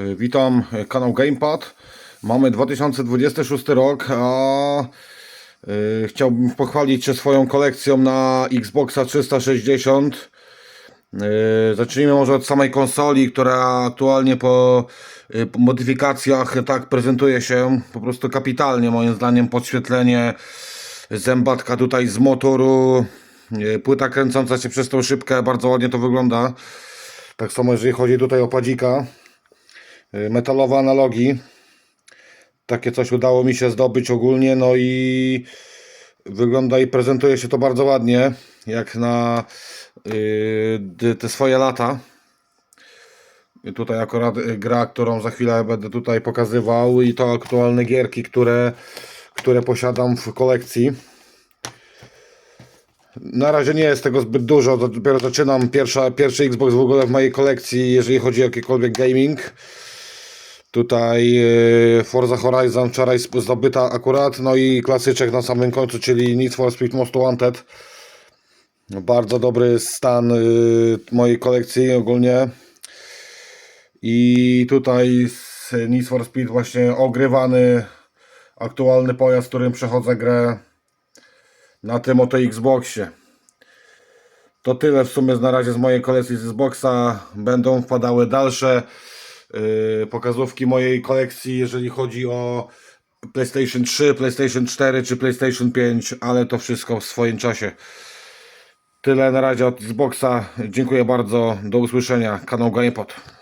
Y, Witam, y, kanał Gamepad. Mamy 2026 rok, a y, chciałbym pochwalić się swoją kolekcją na Xboxa 360. Y, Zacznijmy może od samej konsoli, która aktualnie po, modyfikacjach tak prezentuje się po prostu kapitalnie. Moim zdaniem podświetlenie, zębatka tutaj z motoru, płyta kręcąca się przez tą szybkę, bardzo ładnie to wygląda. Tak samo jeżeli chodzi tutaj o padzika. Y, metalowe analogi. Takie coś udało mi się zdobyć ogólnie, no i wygląda i prezentuje się to bardzo ładnie, jak na y, te swoje lata. I tutaj akurat y, gra, którą za chwilę będę tutaj pokazywał i to aktualne gierki, które, które posiadam w kolekcji. Na razie nie jest tego zbyt dużo, dopiero zaczynam. Pierwsza, pierwszy Xbox w ogóle w mojej kolekcji, jeżeli chodzi o jakikolwiek gaming. Tutaj e, Forza Horizon wczoraj zdobyta akurat, no i klasyczek na samym końcu, czyli Need for Speed Most Wanted. Bardzo dobry stan y, mojej kolekcji ogólnie. I tutaj z Need for Speed właśnie ogrywany aktualny pojazd, którym przechodzę grę na tym oto Xboxie. To tyle w sumie na razie z mojej kolekcji z Xboxa. Będą wpadały dalsze pokazówki mojej kolekcji, jeżeli chodzi o PlayStation 3, PlayStation 4 czy PlayStation 5, ale to wszystko w swoim czasie. Tyle na razie od Xboxa. Dziękuję bardzo. Do usłyszenia. Kanał Gamepod.